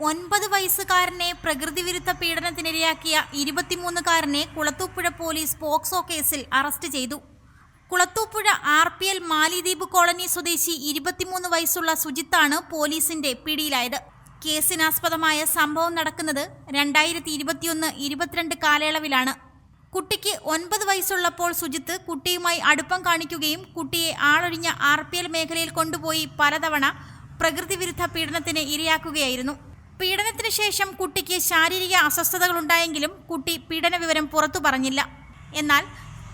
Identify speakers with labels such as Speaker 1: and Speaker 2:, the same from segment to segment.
Speaker 1: ഒൻപത് വയസ്സുകാരനെ പ്രകൃതിവിരുദ്ധ പീഡനത്തിനിരയാക്കിയ ഇരുപത്തിമൂന്നുകാരനെ കുളത്തൂപ്പുഴ പോലീസ് പോക്സോ കേസിൽ അറസ്റ്റ് ചെയ്തു. Kulathupuzha R P L Malidweep colony സ്വദേശി ഇരുപത്തിമൂന്ന് വയസ്സുള്ള സുജിത്താണ് പോലീസിന്റെ പിടിയിലായത്. കേസിനാസ്പദമായ സംഭവം നടക്കുന്നത് രണ്ടായിരത്തി ഇരുപത്തിയൊന്ന് ഇരുപത്തിരണ്ട് കാലയളവിലാണ്. കുട്ടിക്ക് ഒൻപത് വയസ്സുള്ളപ്പോൾ സുജിത്ത് കുട്ടിയുമായി അടുപ്പം കാണിക്കുകയും കുട്ടിയെ ആളൊഴിഞ്ഞ ആർ മേഖലയിൽ കൊണ്ടുപോയി പലതവണ പ്രകൃതിവിരുദ്ധ പീഡനത്തിന് ഇരയാക്കുകയായിരുന്നു. പീഡനത്തിന് ശേഷം കുട്ടിക്ക് ശാരീരിക അസ്വസ്ഥതകളുണ്ടായെങ്കിലും കുട്ടി പീഡന വിവരം പുറത്തു പറഞ്ഞില്ല. എന്നാൽ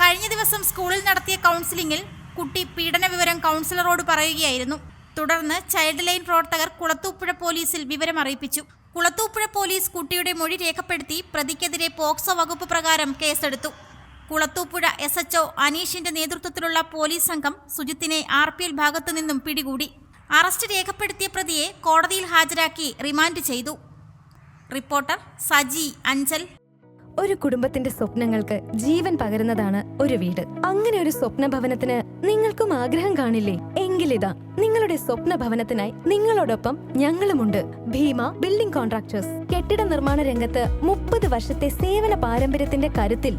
Speaker 1: കഴിഞ്ഞ ദിവസം സ്കൂളിൽ നടത്തിയ കൗൺസിലിംഗിൽ കുട്ടി പീഡന വിവരം കൗൺസിലറോട് പറയുകയായിരുന്നു. തുടർന്ന് ചൈൽഡ് ലൈൻ പ്രവർത്തകർ കുളത്തൂപ്പുഴ പോലീസിൽ വിവരം അറിയിപ്പിച്ചു. കുളത്തൂപ്പുഴ പോലീസ് കുട്ടിയുടെ മൊഴി രേഖപ്പെടുത്തി പ്രതിക്കെതിരെ പോക്സോ വകുപ്പ് പ്രകാരം കേസെടുത്തു. കുളത്തൂപ്പുഴ എസ് എച്ച്ഒ അനീഷിന്റെ നേതൃത്വത്തിലുള്ള പോലീസ് സംഘം സുജിത്തിനെ ആർ പി എൽ ഭാഗത്തു നിന്നും പിടികൂടി. അറസ്റ്റ് രേഖപ്പെടുത്തിയ പ്രതിയെ കോടതിയിൽ ഹാജരാക്കി റിമാൻഡ് ചെയ്തു. റിപ്പോർട്ടർ സജി അഞ്ചൽ.
Speaker 2: ഒരു കുടുംബത്തിന്റെ സ്വപ്നങ്ങൾക്ക് ജീവൻ പകരുന്നതാണ് ഒരു വീട്. അങ്ങനെ ഒരു സ്വപ്ന ഭവനത്തിന് നിങ്ങൾക്കും ആഗ്രഹം കാണില്ലേ? എങ്കിലിതാ നിങ്ങളുടെ സ്വപ്ന ഭവനത്തിനായി നിങ്ങളോടൊപ്പം ഞങ്ങളുമുണ്ട്. Bhima building contractors. കെട്ടിട നിർമ്മാണ രംഗത്ത് മുപ്പത് വർഷത്തെ സേവന പാരമ്പര്യത്തിന്റെ കരുത്തിൽ